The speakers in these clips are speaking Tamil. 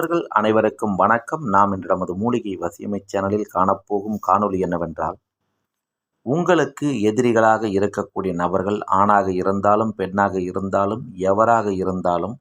நண்பர்கள் அனைவருக்கும் வணக்கம். நாம் இன்று நமது மூலிகை வசியமை சேனலில் காணப்போகும் காணொளி என்னவென்றால் உங்களுக்கு எதிரிகளாக இருக்கக்கூடிய நபர்கள் ஆணாக இருந்தாலும் பெண்ணாக இருந்தாலும் எவராக இருந்தாலும்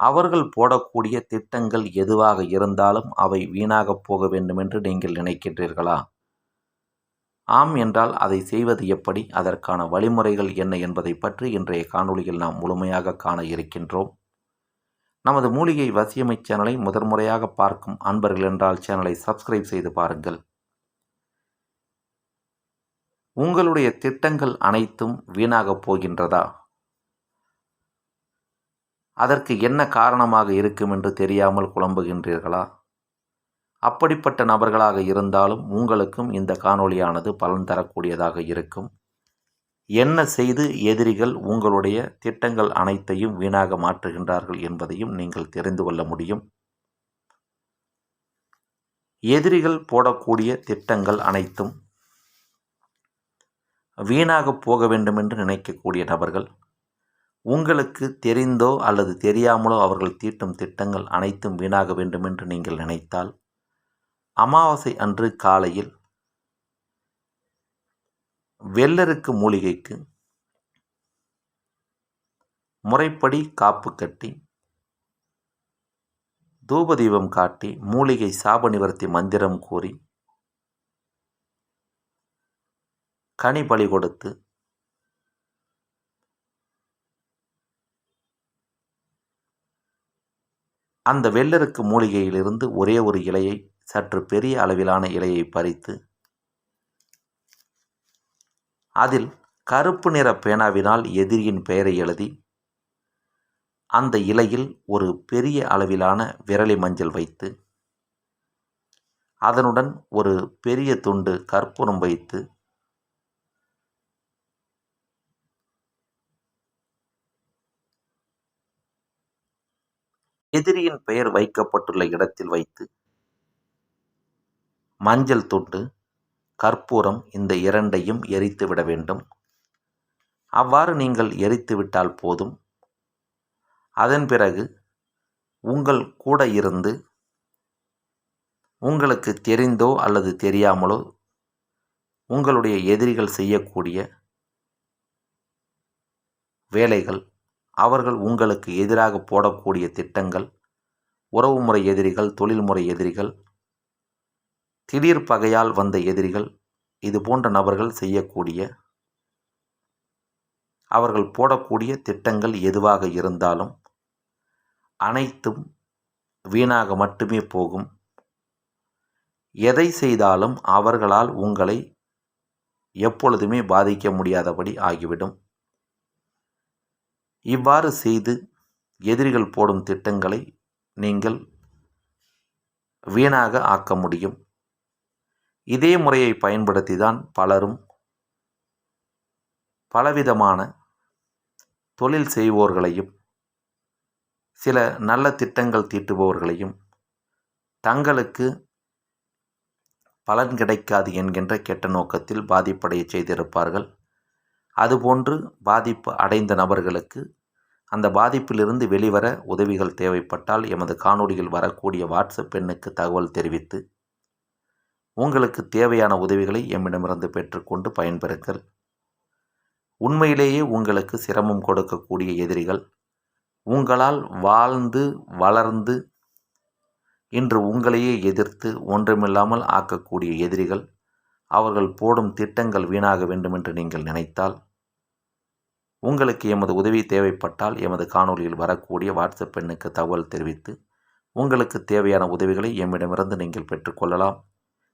அவர்கள் போடக்கூடிய திட்டங்கள் எதுவாக இருந்தாலும் அவை வீணாகப் போக வேண்டுமென்று நீங்கள் நினைக்கின்றீர்களா? ஆம் என்றால் அதை செய்வது எப்படி? அதற்கான வழிமுறைகள் என்ன என்பதை பற்றி இன்றைய காணொலியில் நாம் முழுமையாக காண இருக்கின்றோம். நமது மூலிகை வசியமை சேனலை முதன்முறையாக பார்க்கும் அன்பர்கள் என்றால் சேனலை சப்ஸ்கிரைப் செய்து பாருங்கள். உங்களுடைய திட்டங்கள் அனைத்தும் வீணாகப் போகின்றதா? அதற்கு என்ன காரணமாக இருக்கும் என்று தெரியாமல் குழம்புகின்றீர்களா? அப்படிப்பட்ட நபர்களாக இருந்தாலும் உங்களுக்கும் இந்த காணொளியானது பலன் தரக்கூடியதாக இருக்கும். என்ன செய்து எதிரிகள் உங்களுடைய திட்டங்கள் அனைத்தையும் வீணாக மாற்றுகின்றார்கள் என்பதையும் நீங்கள் தெரிந்து கொள்ள முடியும். எதிரிகள் போடக்கூடிய திட்டங்கள் அனைத்தும் வீணாக போக வேண்டும் என்று நினைக்கக்கூடிய நபர்கள் உங்களுக்கு தெரிந்தோ அல்லது தெரியாமலோ அவர்கள் தீட்டும் திட்டங்கள் அனைத்தும் வீணாக வேண்டும் என்று நீங்கள் நினைத்தால் அமாவாசை அன்று காலையில் வெள்ளருக்கு மூலிகைக்கு முறைப்படி காப்பு கட்டி தூபதீபம் காட்டி மூலிகை சாப நிவர்த்தி மந்திரம் கூறி கனி பலி கொடுத்து அந்த வெள்ளருக்கு மூலிகையிலிருந்து ஒரே ஒரு இலையை சற்று பெரிய அளவிலான இலையை பறித்து அதில் கருப்பு நிற பேனாவினால் எதிரியின் பெயரை எழுதி அந்த இலையில் ஒரு பெரிய அளவிலான விரலி மஞ்சள் வைத்து அதனுடன் ஒரு பெரிய துண்டு கற்பூரம் வைத்து எதிரியின் பெயர் வைக்கப்பட்டுள்ள இடத்தில் வைத்து மஞ்சள் துண்டு கற்பூரம் இந்த இரண்டையும் எரித்து விட வேண்டும். அவ்வாறு நீங்கள் எரித்து விட்டால் போதும். அதன் பிறகு உங்கள் கூட இருந்து உங்களுக்கு தெரிந்தோ அல்லது தெரியாமலோ உங்களுடைய எதிரிகள் செய்யக்கூடிய வேலைகள் அவர்கள் உங்களுக்கு எதிராக போடக்கூடிய திட்டங்கள் உறவுமுறை எதிரிகள் தொழில்முறை எதிரிகள் திடீர் பகையால் வந்த எதிரிகள் இது போன்ற நபர்கள் செய்யக்கூடிய அவர்கள் போடக்கூடிய திட்டங்கள் எதுவாக இருந்தாலும் அனைத்தும் வீணாக மட்டுமே போகும். எதை செய்தாலும் அவர்களால் உங்களை எப்பொழுதுமே பாதிக்க முடியாதபடி ஆகிவிடும். இவ்வாறு செய்து எதிரிகள் போடும் திட்டங்களை நீங்கள் வீணாக ஆக்க முடியும். இதே முறையை பயன்படுத்தி தான் பலரும் பலவிதமான தொழில் செய்வோர்களையும் சில நல்ல திட்டங்கள் தீட்டுபவர்களையும் தங்களுக்கு பலன் கிடைக்காது என்கின்ற கெட்ட நோக்கத்தில் பாதிப்படைய செய்திருப்பார்கள். அதுபோன்று பாதிப்பு அடைந்த நபர்களுக்கு அந்த பாதிப்பிலிருந்து வெளிவர உதவிகள் தேவைப்பட்டால் எமது காணொலியில் வரக்கூடிய வாட்ஸ்அப் எண்ணுக்கு தகவல் தெரிவித்து உங்களுக்கு தேவையான உதவிகளை எம்மிடமிருந்து பெற்றுக்கொண்டு பயன்பெறுங்கள். உண்மையிலேயே உங்களுக்கு சிரமம் கொடுக்கக்கூடிய எதிரிகள் உங்களால் வாழ்ந்து வளர்ந்து இன்று உங்களையே எதிர்த்து ஒன்றுமில்லாமல் ஆக்கக்கூடிய எதிரிகள் அவர்கள் போடும் திட்டங்கள் வீணாக வேண்டுமென்று நீங்கள் நினைத்தால் உங்களுக்கு எமது உதவி தேவைப்பட்டால் எமது காணொலியில் வரக்கூடிய வாட்ஸ்அப் எண்ணுக்கு தகவல் தெரிவித்து உங்களுக்கு தேவையான உதவிகளை எம்மிடமிருந்து நீங்கள் பெற்றுக்கொள்ளலாம்.